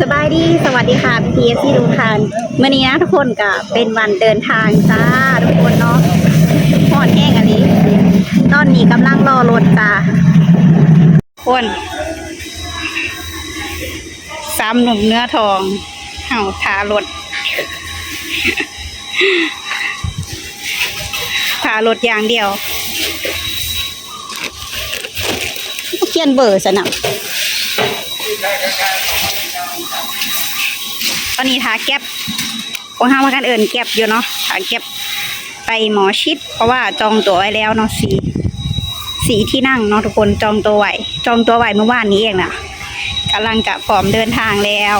สบายดี สวัสดีค่ะพี่พีที่ทุกท่านเมื่อนี้นะทุกคนก็เป็นวันเดินทางจ้าทุกคนเนาะหอนแห้งอันนี้ ตอนนี้กำลังรอรถจ้าคนสามหนุ่มเนื้อทองเห่าทารถทารถอย่างเดียวเขียนเบอร์สนับ ตอนนี้ทาแก็บของห้าว่ากันเอิญแก็บอยู่เนาะทาแก็บไปหมอชิด เพราะว่าจองตัวไว้แล้วเนาะสีสีที่นั่งเนาะทุกคนจองตัวไว้จองตัวไว้เมื่อวานนี้เองนะกำลังจะพร้อมเดินทางแล้ว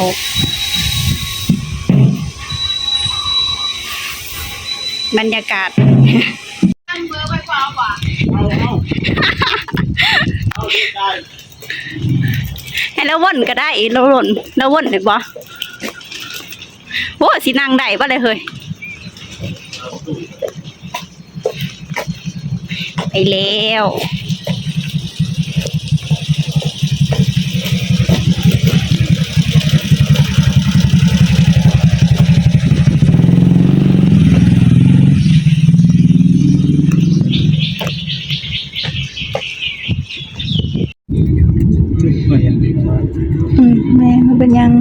บรรยากาศให้แล้ววนก็ได้แล้ววนแล้ววนได้บ่โอ้สินั่งได้บ่เลยเฮ้ยไปแล้วอืมแม่มันเป็นยัง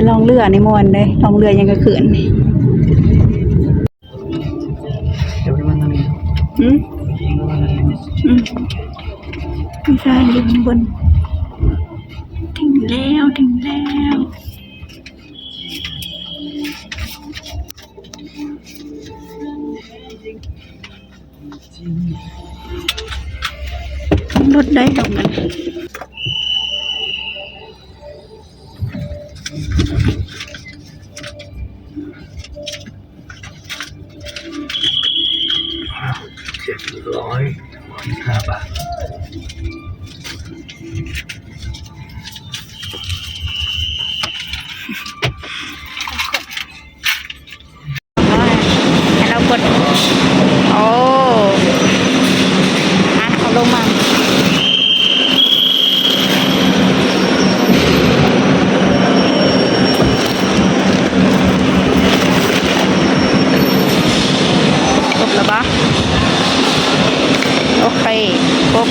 แต่ลองเรือในมวนเลยลองเรือยังก็ขืนเดี๋ยวมันนั่งอืมอืมไม่ใช่อยู่ข้างบนถึงแล้วถึงแล้วรถได้ตรงนั้น เจ็ดร้อยห้าบาท ให้เรากด โอ้อะเอาลงมา ครบแล้วปะโอเคครบ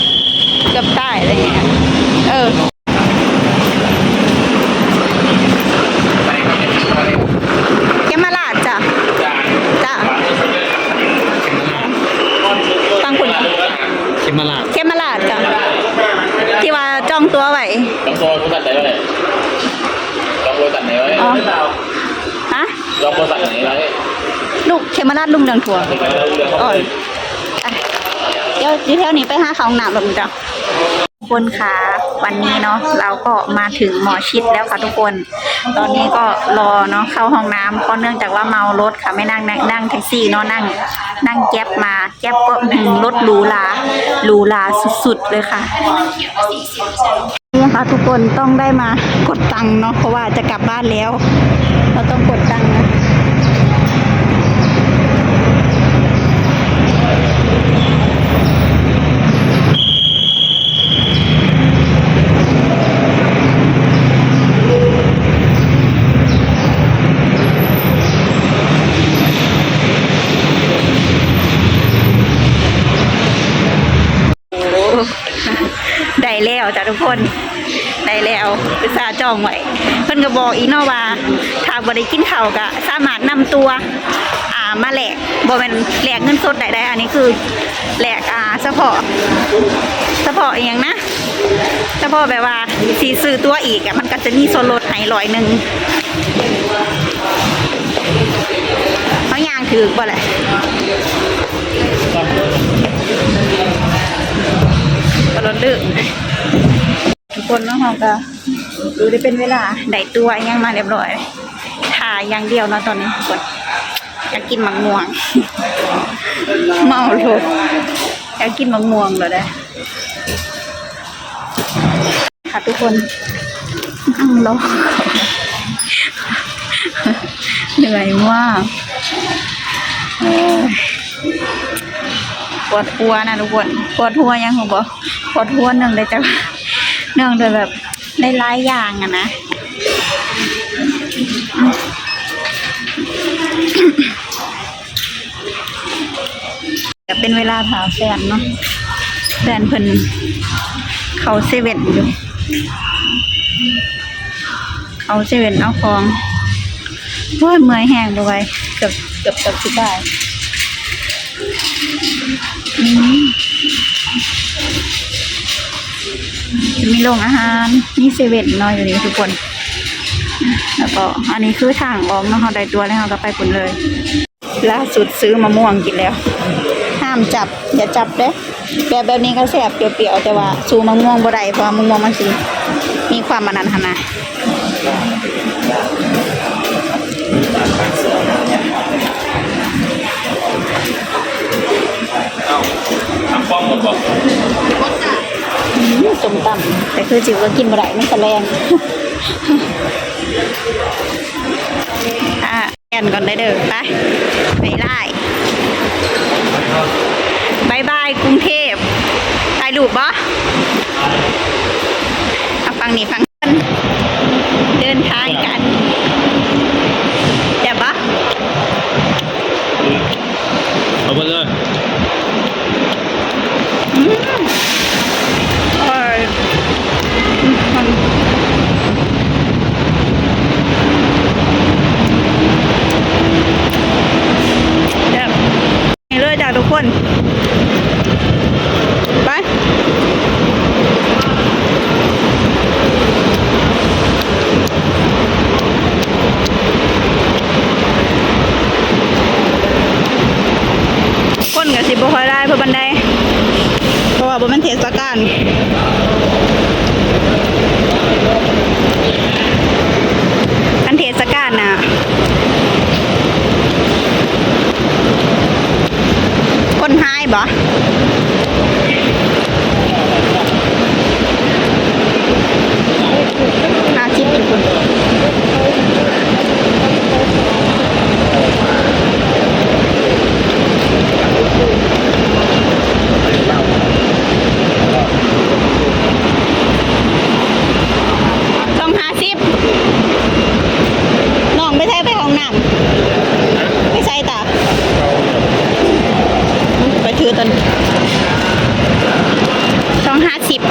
เกือบได้อะไรเงี้ยเออ เกมมาลาดจ้ะ จ้ะฟังคุณ เข็มมาลาด เกมมาลาดจ้ะ ที่ว่าจองตัวไว้ ต้องโซนบริษัทไหนวะเนี่ยจองบริษัทไหนวะเนี่ย อ๋อ ฮะจองบริษัทไหนวะเนี่ยลูกเคมมาลาดลุงเรืองทัวร์ถึงแล้วเรือเข้าอ่อไปนอะเดี๋ยวดีเทลนี้ไปหาเขาห้องน้ำแบบนี้จ้ะทุกคนคะวันนี้เนาะเราก็มาถึงหมอชิดแล้วค่ะทุกคน ตอนนี้ก็รอเนาะเข้าห้องน้ำเพราะเนื่องจากว่าเมารถค่ะไม่นั่งนั่งนั่งแท็กซี่เนาะนั่ง นั่งแก๊บมาแก๊บก็อืมรถหรูหราหรูหราสุดๆเลยค่ะ นี่ค่ะทุกคนต้องได้มากดตังค์เนาะเพราะว่าจะกลับบ้านแล้ว เราต้องกดตัง ได้แล้วจ้ะทุกคนได้แล้วอุตส่าห์จองไว้เพิ่นก็บอกอีนาะว่าถ้าบ่ได้กินข้าวก็สามารถนำตัวอ่ามาแหลกบ่แม่นแหลกเงินสดได้ได้อันนี้คือแหลกอ่าเฉพาะเฉพาะอหย่างนะเฉพาะแบบว่าสิซื้อตัวอีกอะมันก็จะมีส่วนลดให้ร้อยหนึงเขาย่างถือบ่แหละ ก็รถดึกทุกคนเนาะเราก็ดูได้เป็นเวลาได้ตัวยังมาเรียบร้อยถ่ายอย่างเดียวนะตอนนี้ทุกคนอยากกินมังม่วง เมาโลดอยากกินมังม่วงเลยได้ค่ะทุกคนนั่งรอเหนื่อยมาก ปวดหัวนะทุกคนปวดหัวยังผมบอกปวดหัวหนึ่งเลยจ้ะเนื่องโดยแบบหลายอย่างอะนะจะเป็นเวลาถามแฟนเนาะแฟนเพิ่นเขาเซเว่นอยู่เขาเซเว่นเอาของโอ้ยเมื่อยแห้งบ่ไหวเกือบเกือบจะสิบายอืม จะมีโรงอาหาร มีเซเว่นเนาะอยู่นี่ทุกคน แล้วก็อันนี้คือทางออกเนาะเราได้ตัวแล้วเราก็ไปปุ่นเลย ล่าสุดซื้อมะม่วงกินแล้ว ห้ามจับ อย่าจับเด้แบบแบบนี้ก็แสบเปรี้ยวๆแต่ว่าสูมะม่วงบ่ได้เพราะมะม่วงมันสิมีความมันนันหนน สมตำแต่คือจิ๋วก็กินบ่ได้มันแสลงอะแอนก่อนได้เด้อไปไปไล่บายบายกรุงเทพถ่ายรูปบ่เอาฟังนี่ฟังกันเดินทางกันเดี๋ยวบ่ เอาไปเลย อืมอร่อยอืมมันเดี๋ยวนี่เลยจ้ะทุกคน ไป คนกับสิบค่อยได้เพื่อบันได เพราะว่าบ่แมันเทศกาลอันเทศกาลน่ะ คนหายบ่ห้าสิบทุกคนต้องห้าสิบน้องไม่ใช่ไปห้องน้ำไม่ใช่ตาไปถือตนต้องห้าสิบ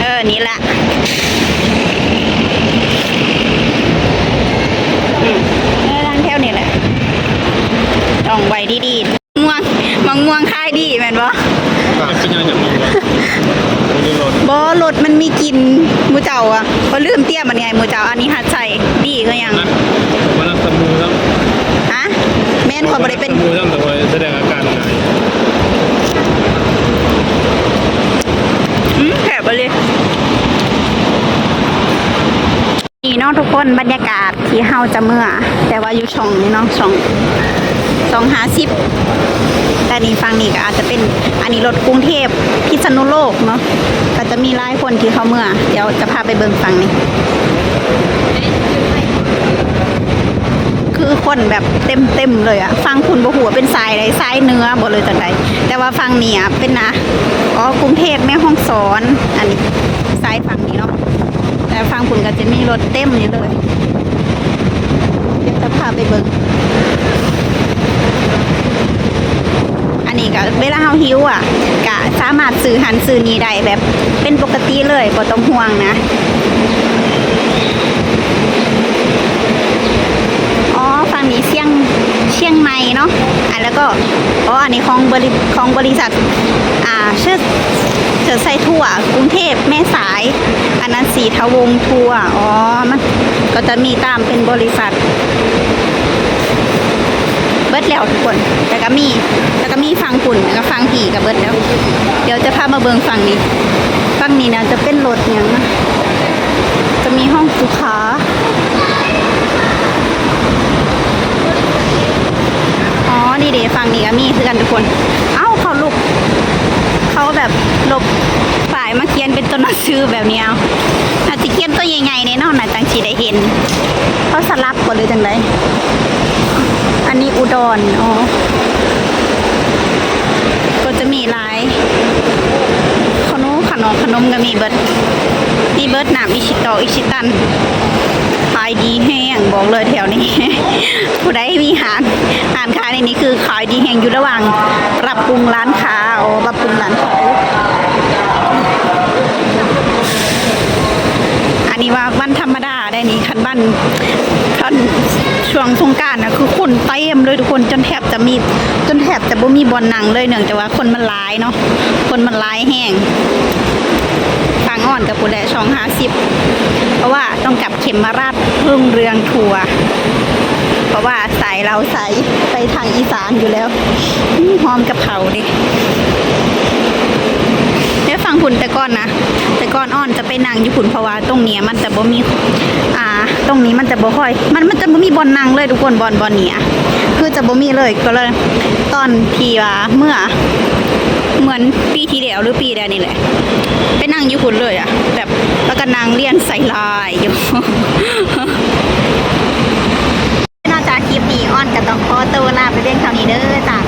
เออนี่ละอืมเออทางแถวนี่แหละต้องไว้ดีๆม่วงมังม่วงค่ายดีแม่นบ่เป็นยังไงจากมึงวะไม่ได้รถบ่รถมันมีกลิ่นหมูเจ้าอะเขาลืมเตี้ยมันไงหมูเจ้าอันนี้หัดใส่ดีก็ยัง นะวันนั้นสมูแล้ว ฮะแม่นคนบ่ได้เป็น สมูแล้วแต่ว่าแสดงอาการไหน อืมแผลไปเลย นี่เนาะทุกคนบรรยากาศที่เฮาจะเมื่อ แต่ว่าอยู่ช่องนี้เนาะช่องช่องหาสิบแต่นี่ฟังนี่ก็อาจจะเป็นอันนี้รถกรุงเทพพิษณุโลกเนาะก็จะมีหลายคนที่เขาเมื่อ เดี๋ยวจะพาไปเบิ่งฟังนี่คือคนแบบเต็มเต็มเลยอะฟังคุณบ่หัวเป็นสายใดสายเนื้อบ่เลยจังใดแต่ว่าฟังเนี่อะเป็นนะอ๋อกรุงเทพแม่ห้องสอน อันนี้สายฝั่งนี้เนาะ แต่ฟังคุณก็จะมีรถเต็มอยู่เลยเดี๋ยวจะพาไปเบิ่งอันนี้ก็เวลาเฮาหิวอะก็สามารถซื้อหันซื้อนี้ได้แบบเป็นปกติเลยบ่ต้องห่วงนะอ๋อฝั่งนี้เชียงเชียงใหม่เนาะอะแล้วก็อ๋ออันนี้ของบริของบริษัท อ่าชื่อ เชิดไซทั่วกรุงเทพแม่สาย อันนั้นสีทวงทัวร์อ๋อ มันก็จะมีตามเป็นบริษัท เบิดแล้วทุกคน แต่ก็มีแต่ก็มีฟังปุ่นแล้วก็ฟังผีกับเบิดแล้ว เดี๋ยวจะพามาเบิงฝั่งนี้ ฝั่งนี้นะจะเป็นรถอย่างนะจะมีห้องสุขาอ๋อ นี่เดฟังนี่ก็มีคือกันทุกคน เอ้าเขาลุก เขา แบบหลบฝ่ายายมาเขียนเป็นตัวหนังสือแบบนี้เอาอาจจะเขียนตัวใหญ่ๆในนอกน่ะจังสีได้เห็นเขาสลับกันเลยจังไดอันนี้อุดรอ๋อก็จะมีลายขนมขนมขนมก็มีเบิด มีเบิร์ดหนามอิชิโตอิชิตันขายดีแห้งบอกเลยแถวนี้ ผู้ใดมีหารหารค้าในนี้คือขายดีแห้งอยู่ระหว่างปรับปรุงร้านค้าโอ้ปรับปรุงร้านค้าอันนี้ว่าวันธรรมดาได้นี่คันบ้านคันช่วงสงการนะคือคนเต็มเลยทุกคนจนแทบจะมีจนแทบจะบ่มีบอลนังเลยเนื่องจากว่าคนมันหลายเนาะคนมันหลายแห้งางอ่อนกับปุแลช่องห้าสิบเพราะว่าต้องกลับเข็มมาราชรุ่งเรืองทัวร์เพราะว่าสายเราสายไปทางอีสานอยู่แล้วหอมกระเพราดิเดี๋ยวฟังผุนแต่ก่อนนะแต่ก่อนอ้อนจะไปนั่งอยู่ผุนเพราะว่าตรงเนี้ยมันจะบ่มีอ่า ตรงนี้มันจะบ่ค่อย มันมันจะบ่มีบอลนั่งเลยทุกคนบอลบอลเนี้ยคือจะบ่มีเลยก็เลย ตอนที่ว่าเมื่อ เหมือนปีที่แล้วหรือปีใดนี่แหละ ไปนั่งอยู่ผุนเลยอะแบบแล้วก็นั่งเรียนใส่ลายอยู่นอกจากคลิปนี้อ้อนก็ต้องขอตัวลาไปเพียงเท่านี้เด้อจ้ะ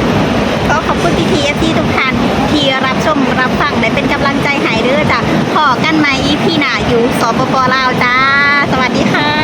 ก็ขอบคุณทีทีเอฟซีทุกท่านที่รับชมรับฟังและเป็นกำลังใจให้เด้อจ้ะพอกันใหม่อีพีหน้าอยู่สปปลาวจ้า สวัสดีค่ะ